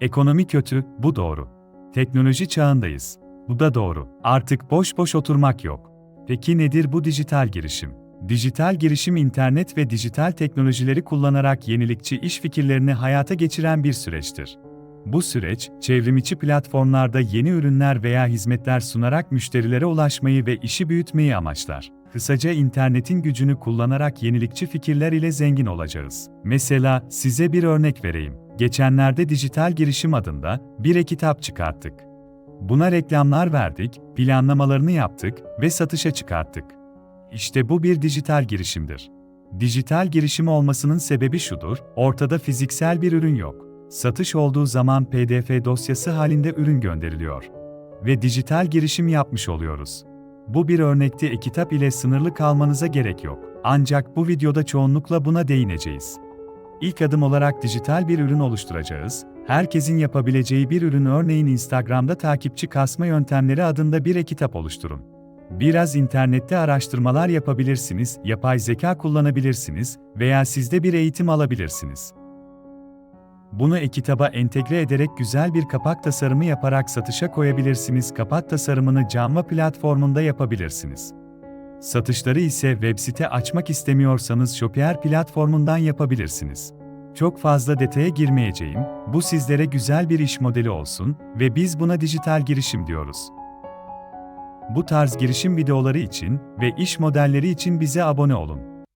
Ekonomi kötü, bu doğru. Teknoloji çağındayız. Bu da doğru. Artık boş boş oturmak yok. Peki nedir bu dijital girişim? Dijital girişim internet ve dijital teknolojileri kullanarak yenilikçi iş fikirlerini hayata geçiren bir süreçtir. Bu süreç, çevrimiçi platformlarda yeni ürünler veya hizmetler sunarak müşterilere ulaşmayı ve işi büyütmeyi amaçlar. Kısaca internetin gücünü kullanarak yenilikçi fikirler ile zengin olacağız. Mesela size bir örnek vereyim. Geçenlerde Dijital Girişim adında bir e-kitap çıkarttık. Buna reklamlar verdik, planlamalarını yaptık ve satışa çıkarttık. İşte bu bir dijital girişimdir. Dijital girişim olmasının sebebi şudur, ortada fiziksel bir ürün yok. Satış olduğu zaman PDF dosyası halinde ürün gönderiliyor. Ve dijital girişim yapmış oluyoruz. Bu bir örnekte e-kitap ile sınırlı kalmanıza gerek yok. Ancak bu videoda çoğunlukla buna değineceğiz. İlk adım olarak dijital bir ürün oluşturacağız. Herkesin yapabileceği bir ürün örneğin Instagram'da takipçi kasma yöntemleri adında bir e-kitap oluşturun. Biraz internette araştırmalar yapabilirsiniz, yapay zeka kullanabilirsiniz veya sizde bir eğitim alabilirsiniz. Bunu e-kitaba entegre ederek güzel bir kapak tasarımı yaparak satışa koyabilirsiniz. Kapak tasarımını Canva platformunda yapabilirsiniz. Satışları ise web site açmak istemiyorsanız Shopier platformundan yapabilirsiniz. Çok fazla detaya girmeyeceğim, bu sizlere güzel bir iş modeli olsun ve biz buna dijital girişim diyoruz. Bu tarz girişim videoları için ve iş modelleri için bize abone olun.